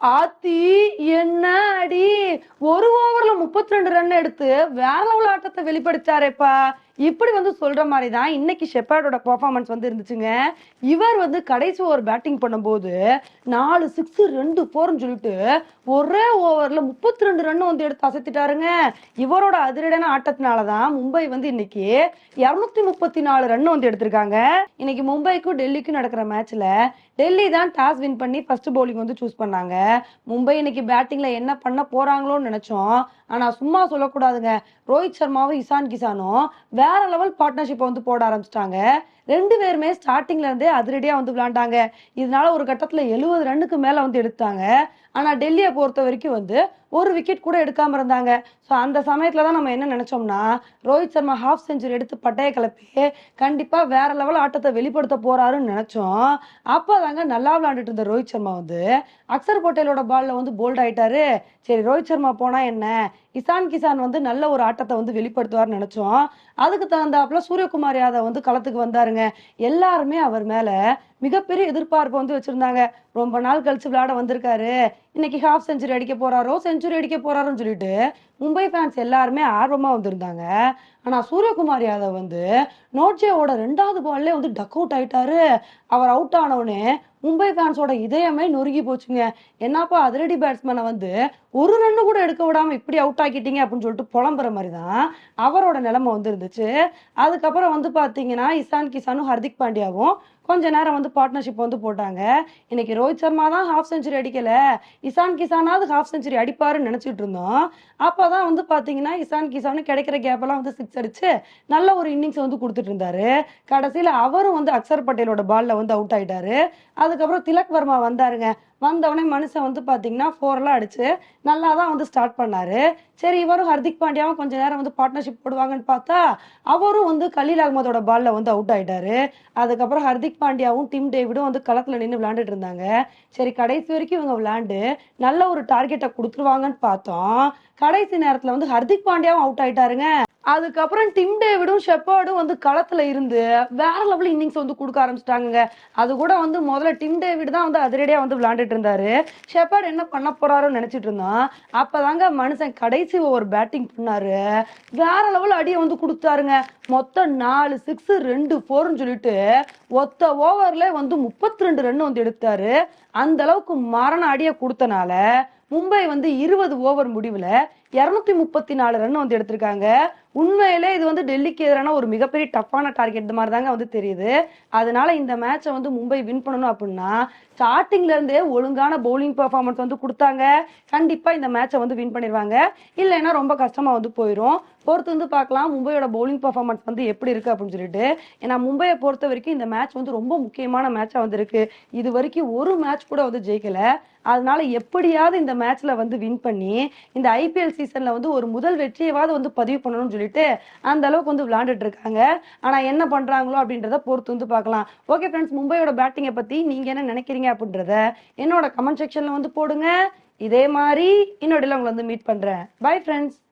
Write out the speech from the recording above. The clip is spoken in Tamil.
ஆத்தி என்ன அடி? ஒரு ஓவர்ல முப்பத்தி ரெண்டு ரன் எடுத்து வேற லெவல் ஆட்டத்தை வெளிப்படுத்தாரேப்பா இப்படி வந்து சொல்ற மாதிரி தான் இன்னைக்கு ஷெப்பர்டோட பர்ஃபார்மன்ஸ் வந்து இருந்துச்சுங்க. இவர் வந்து கடைசி ஓவர் பேட்டிங் பண்ணும்போது நாலு சிக்ஸ் ரெண்டு போர்னு சொல்லிட்டு ஒரே ஓவர்ல முப்பத்தி ரெண்டு ரன் வந்து எடுத்து அசைத்திட்டாருங்க. இவரோட அதிரடன ஆட்டத்தினால தான் மும்பை வந்து இன்னைக்கு இருநூத்தி முப்பத்தி நாலு ரன் வந்து எடுத்திருக்காங்க. இன்னைக்கு மும்பைக்கும் டெல்லிக்கும் நடக்கிற மேட்ச்ல டெல்லி தான் டாஸ் வின் பண்ணி ஃபர்ஸ்ட் பவுலிங் வந்து சூஸ் பண்ணாங்க. மும்பை இன்னைக்கு பேட்டிங்ல என்ன பண்ண போறாங்களோன்னு நினைச்சோம். ஆனா சும்மா சொல்லக்கூடாதுங்க. ரோஹித் சர்மாவும் இசான் கிசானும் வேற லெவல் பார்ட்னர்ஷிப்பை வந்து போட ஆரம்பிச்சிட்டாங்க. ரெண்டு பேருமே ஸ்டார்டிங்ல இருந்தே அதிரடியா வந்து விளையாண்டாங்க. இதனால ஒரு கட்டத்துல எழுபது ரன்னுக்கு மேல வந்து எடுத்தாங்க. ஆனா டெல்லியை பொறுத்த வரைக்கும் வந்து ஒரு விக்கெட் கூட எடுக்காம இருந்தாங்க. ஸோ அந்த சமயத்துல தான் நம்ம என்ன நினைச்சோம்னா ரோஹித் சர்மா ஹாஃப் செஞ்சுரி எடுத்து பட்டைய கிளப்பி கண்டிப்பா வேற லெவல் ஆட்டத்தை வெளிப்படுத்த போறாருன்னு நினைச்சோம். அப்போதாங்க நல்லா விளையாண்டுட்டு இருந்த ரோஹித் சர்மா வந்து அக்சர் பட்டேலோட பால்ல வந்து போல்ட் ஆயிட்டாரு. சரி ரோஹித் சர்மா போனா என்ன? இசான் கிசான் வந்து நல்ல ஒரு ஆட்டத்தை வந்து வெளிப்படுத்துவார்னு நினைச்சோம். அதுக்கு தகுந்தாப்புல சூரியகுமார் யாதவ் வந்து களத்துக்கு வந்தாருங்க. எல்லாருமே அவர் மேல மிகப்பெரிய எதிர்பார்ப்பு வந்து வச்சிருந்தாங்க. ரொம்ப நாள் கழிச்சு விளையாட வந்திருக்காரு. இன்னைக்கு ஹாஃப் செஞ்சுரி அடிக்க போறாரோ செஞ்சுரி அடிக்க போறாரோன்னு சொல்லிட்டு மும்பை ஃபேன்ஸ் எல்லாருமே ஆர்வமா வந்திருந்தாங்க. ஆனா சூரியகுமார் யாதவ் வந்து நோட்ஜேவோட ரெண்டாவது பால்லே வந்து டக் அவுட் ஆயிட்டாரு. அவர் அவுட் ஆனவுடனே மும்பை ஃபேன்ஸோட இதயமே நொறுங்கி போச்சுங்க. என்னப்பா அதிரடி பேட்ஸ்மேனை வந்து ஒரு ரன்னு கூட எடுக்க விடாம இப்படி அவுட் ஆக்கிட்டீங்க அப்படின்னு சொல்லிட்டு புலம்புற மாதிரி தான் அவரோட நிலைமை வந்து இருந்துச்சு. அதுக்கப்புறம் வந்து பாத்தீங்கன்னா இசான் கிசானும் ஹர்திக் பாண்டியாவும் கொஞ்ச நேரம் வந்து பார்ட்னர்ஷிப் வந்து போட்டாங்க. இன்னைக்கு ரோஹித் சர்மா தான் ஹாஃப் செஞ்சுரி அடிக்கல. இசான் கிசானாவது ஹாஃப் செஞ்சுரி அடிப்பாருன்னு நினைச்சிட்டு இருந்தோம். அப்பதான் வந்து பாத்தீங்கன்னா இசான் கிசானு கிடைக்கிற கேப் எல்லாம் வந்து சிக்ஸ் அடிச்சு நல்ல ஒரு இன்னிங்ஸ் வந்து கொடுத்துட்டு இருந்தாரு. கடைசியில அவரும் வந்து அக்சர் பட்டேலோட பால்ல வந்து அவுட் ஆயிட்டாரு. அதுக்கப்புறம் திலக் வர்மா வந்தாருங்க. வந்தவொடனே மனுஷன் வந்து பார்த்தீங்கன்னா ஃபோர்லாம் அடிச்சு நல்லா தான் வந்து ஸ்டார்ட் பண்ணாரு. சரி இவரும் ஹர்திக் பாண்டியாவும் கொஞ்ச நேரம் வந்து பார்ட்னர்ஷிப் போடுவாங்கன்னு பார்த்தா அவரும் வந்து கலீல் அகமதோட பால்ல வந்து அவுட் ஆயிட்டாரு. அதுக்கப்புறம் ஹர்திக் பாண்டியாவும் டிம் டேவிடும் வந்து களத்துல நின்று விளையாண்டுட்டு இருந்தாங்க. சரி கடைசி வரைக்கும் இவங்க விளையாண்டு நல்ல ஒரு டார்கெட்டை கொடுத்துருவாங்கன்னு பார்த்தோம். கடைசி நேரத்துல வந்து ஹர்திக் பாண்டியாவும் அவுட் ஆயிட்டாருங்க. அதுக்கப்புறம் டிம் டேவிடும் ஷெப்பர்டும் வந்து களத்துல இருந்து வேற லெவல் இன்னிங்ஸ் வந்து கொடுக்க ஆரம்பிச்சிட்டாங்க அது கூட வந்து முதல்ல டிம் டேவிட் தான் வந்து அதிரடியா வந்து விளையாண்டுட்டு இருந்தாரு. ஷெப்பர்ட் என்ன பண்ண போறாருன்னு நினைச்சிட்டு இருந்தான். அப்பதாங்க மனுஷன் கடைசி ஓவர் பேட்டிங் பண்ணாரு. வேற லெவல் அடியை வந்து கொடுத்தாருங்க. மொத்தம் நாலு சிக்ஸ் ரெண்டு ஃபோர்னு சொல்லிட்டு ஒத்த ஓவர்ல வந்து முப்பத்தி ரெண்டு ரன் வந்து எடுத்தாரு. அந்த அளவுக்கு மரண அடியை கொடுத்தனால மும்பை வந்து இருபது ஓவர் முடிவுல இரநூத்தி முப்பத்தி நாலு ரன் வந்து எடுத்திருக்காங்க. உண்மையிலே இது வந்து டெல்லிக்கு எதிரான ஒரு மிகப்பெரிய டஃப்பான டார்கெட் மாதிரி தாங்க வந்து தெரியுது. அதனால இந்த மேட்சை வந்து மும்பை வின் பண்ணணும் அப்படின்னா ஸ்டார்டிங்ல இருந்தே ஒழுங்கான பவுலிங் பெர்ஃபார்மன்ஸ் வந்து கொடுத்தாங்க. கண்டிப்பா இந்த மேட்சை வந்து வின் பண்ணிடுவாங்க இல்லைன்னா ரொம்ப கஷ்டமா வந்து போயிடும் பொறுத்து வந்து பார்க்கலாம் மும்பையோட பவுலிங் பெர்ஃபார்மன்ஸ் வந்து எப்படி இருக்கு அப்படின்னு சொல்லிட்டு. ஏன்னா மும்பையை பொறுத்த வரைக்கும் இந்த மேட்ச் வந்து ரொம்ப முக்கியமான மேட்சா வந்து இருக்கு. இது வரைக்கும் ஒரு மேட்ச் கூட வந்து ஜெயிக்கல. அதனால எப்படியாவது இந்த மேட்ச்ல வந்து வின் பண்ணி இந்த ஐபிஎல் சீசன்ல வந்து ஒரு முதல் வெற்றியவாவது வந்து பதிவு பண்ணணும்னு சொல்லிட்டு அந்த அளவுக்கு வந்து விளையாண்டுட்டு இருக்காங்க. ஆனா என்ன பண்றாங்களோ அப்படின்றத பொறுத்து வந்து பார்க்கலாம். ஓகே ஃப்ரெண்ட்ஸ் மும்பையோட பேட்டிங்கை பத்தி நீங்க என்ன நினைக்கிறீங்க அப்படின்றத என்னோட கமெண்ட் செக்ஷன்ல வந்து போடுங்க. இதே மாதிரி இன்னொடையில உங்களை வந்து மீட் பண்றேன். Bye friends